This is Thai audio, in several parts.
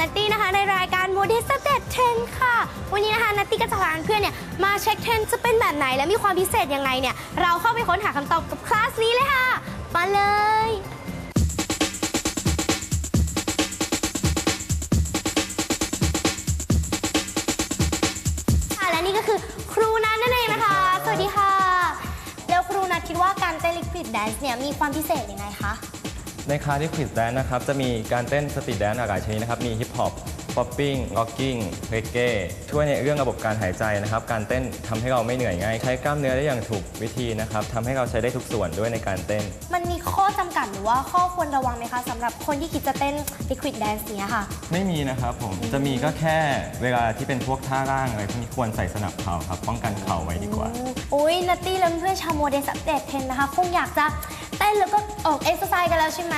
นัตตี้นะคะในรายการ m o เด s t e ต Trend ค่ะ วันนี้นะคะนัตตี้ก็จะพาเพื่อนเนี่ยมาเช็คเทรนจะเป็นแบบไหนและมีความพิเศษยังไงเนี่ยเราเข้าไปค้นหาคำตอบกับคลาสนี้เลยค่ะมาเลยค่ะและนี่ก็คือครูนัทนั่นเองนะคะ สวัสดีค่ะ แล้วครูนัทคิดว่าการเต้นลิควิดแดนซ์เนี่ยมีความพิเศษยังไงคะ ในคลาสที่ควิดแดนนะครับจะมีการเต้นสตรีทแดนหลากหลายชนิดนะครับมีฮิปฮอปป๊อปปิ้งล็อกกิ้งเรเก้ช่วยในเรื่องระบบการหายใจนะครับ การเต้นทำให้เราไม่เหนื่อยง่าย ใช้กล้ามเนื้อได้อย่างถูกวิธีนะครับทำให้เราใช้ได้ทุกส่วนด้วยในการเต้น มันมีข้อจำกัดหรือว่าข้อควรระวังไหมคะสำหรับคนที่คิดจะเต้นลิควิดแดนซ์เนี้ยค่ะ ไม่มีนะครับผมจะมีก็แค่เวลาที่เป็นพวกท่าร่างอะไรพวกนี้ควรใส่สนับเข่าครับป้องกันเข่าไว้ดีกว่า อุ้ยนัตตี้และเพื่อนๆชาวโมเดลสัปเดตเทนนะคะคงอยากจะ เต้นแล้วก็ออกเอ็กซ์ไซส์กันแล้วใช่ไหม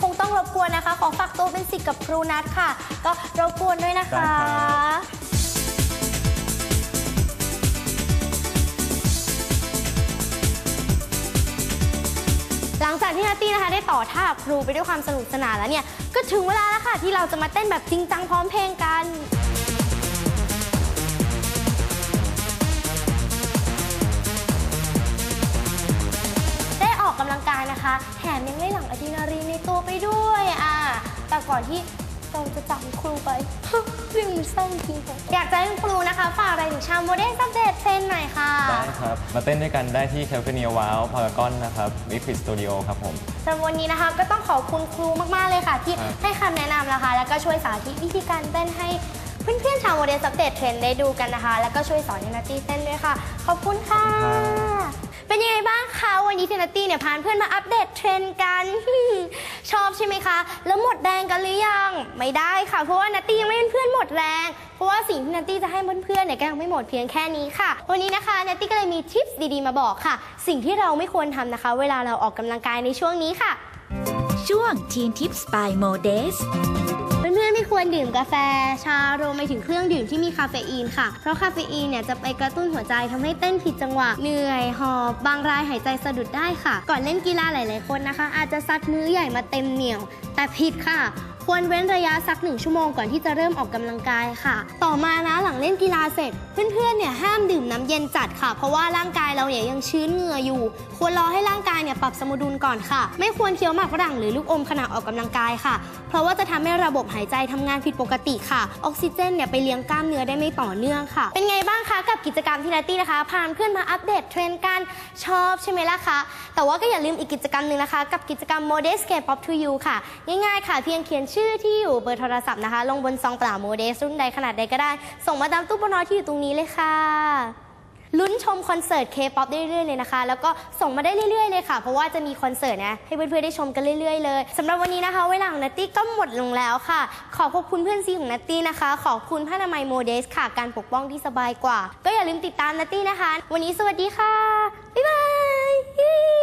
คงต้องรบกวนนะคะ ขอฝากตัวเป็นสิทธิ์กับครูนัทค่ะ ก็รบกวนด้วยนะคะได้ครับ หลังจากที่นัตตี้นะคะได้ต่อท่ากับครูไปด้วยความสนุกสนานแล้วเนี่ย ก็ถึงเวลาแล้วค่ะที่เราจะมาเต้นแบบจริงจังพร้อมเพลงกัน แถมยังได้หลั่งอะดรีนาลีนในตัวไปด้วยอะแต่ก่อนที่เราจะจากครูไปเรื่องมันเศร้าจริงๆอยากจะให้คุณครูนะคะฝากอะไรถึงชาวโมเดลซับเดตเทรนหน่อยค่ะ ได้ครับ มาเต้นด้วยกันได้ที่แคลเฟเนียวาวพารากอนนะครับวิฟิตสตูดิโอครับผมสำหรับวันนี้นะคะก็ต้องขอบคุณครูมาก ๆ เลยค่ะ ที่ครับให้คำแนะนำนะคะ แล้วก็ช่วยสาธิตวิธีการเต้นให้ เพื่อนๆชาวโมเดลสัปเดตเทรนได้ดูกันนะคะ แล้วก็ช่วยสอนเทนนัตตี้เต้นด้วยค่ะ ขอบคุณค่ะ เป็นยังไงบ้างคะวันนี้เทนนัตตี้เนี่ยพาเพื่อนมาอัปเดตเทรนด์กันชอบใช่ไหมคะ แล้วหมดแรงกันหรือยัง ไม่ได้ค่ะ เพราะว่านัตตี้ยังไม่เป็นเพื่อนหมดแรง เพราะว่าสิ่งที่นัตตี้จะให้เพื่อนๆเนี่ยก็ยังไม่หมดเพียงแค่นี้ค่ะ วันนี้นะคะนัตตี้ก็เลยมีทิปส์ดีๆมาบอกค่ะ สิ่งที่เราไม่ควรทำนะคะ เวลาเราออกกำลังกายในช่วงนี้ค่ะ ช่วง Teen Tips by Modes เพื่อนๆไม่ ควรดื่มกาแฟ ชารวมไปถึงเครื่องดื่มที่มีคาเฟอีนค่ะ เพราะคาเฟอีนเนี่ยจะไปกระตุ้นหัวใจทำให้เต้นผิดจังหวะ เหนื่อย หอบ บางรายหายใจสะดุดได้ค่ะ ก่อนเล่นกีฬาหลาย ๆ คนนะคะ อาจจะซัดมื้อใหญ่มาเต็มเหนียว แต่ผิดค่ะควรเว้นระยะสักหนึ่งชั่วโมงก่อนที่จะเริ่มออกกำลังกายค่ะ ต่อมานะหลังเล่นกีฬาเสร็จ เพื่อนๆเนี่ยห้ามดื่มน้ำเย็นจัดค่ะ เพราะว่าร่างกายเราเนี่ยยังชื้นเหงื่ออยู่ ควรรอให้ร่างกายเนี่ยปรับสมดุลก่อนค่ะ ไม่ควรเคี้ยวหมากฝรั่งหรือลูกอมขณะออกกำลังกายค่ะ เพราะว่าจะทำให้ระบบหายใจทำงานผิดปกติค่ะ ออกซิเจนเนี่ยไปเลี้ยงกล้ามเนื้อได้ไม่ต่อเนื่องค่ะ เป็นไงบ้างคะกับกิจกรรมที่นัตตี้นะคะ พาเพื่อนมาอัปเดตเทรนด์กันชอบใช่ไหมล่ะคะ แต่ว่าก็อย่าลืมอีกกิจกรรมหนึ่งนะคะ กับกิจกรรม Modest Scale Pop to You ค่ะ ง่ายๆค่ะ เพียงเขียนชื่อที่อยู่เบอร์โทรศัพท์นะคะ ลงบนซองเปล่า Modest รุ่นใดขนาดใดก็ได้ ส่งมาตามตู้ปนอที่อยู่ตรงนี้เลยค่ะ ลุ้นชมคอนเสิร์ตเคป๊อปได้เรื่อยๆเลยนะคะ แล้วก็ส่งมาได้เรื่อยๆเลยค่ะ เพราะว่าจะมีคอนเสิร์ตนะให้เพื่อนๆได้ชมกันเรื่อยๆเลยสำหรับวันนี้นะคะ เวลาของนัตตี้ก็หมดลงแล้วค่ะ ขอขอบคุณเพื่อนซีของนัตตี้นะคะ ขอบคุณผ้านามัยโมเดสค่ะ การปกป้องที่สบายกว่า ก็อย่าลืมติดตามนัตตี้นะคะ วันนี้สวัสดีค่ะบ๊ายบาย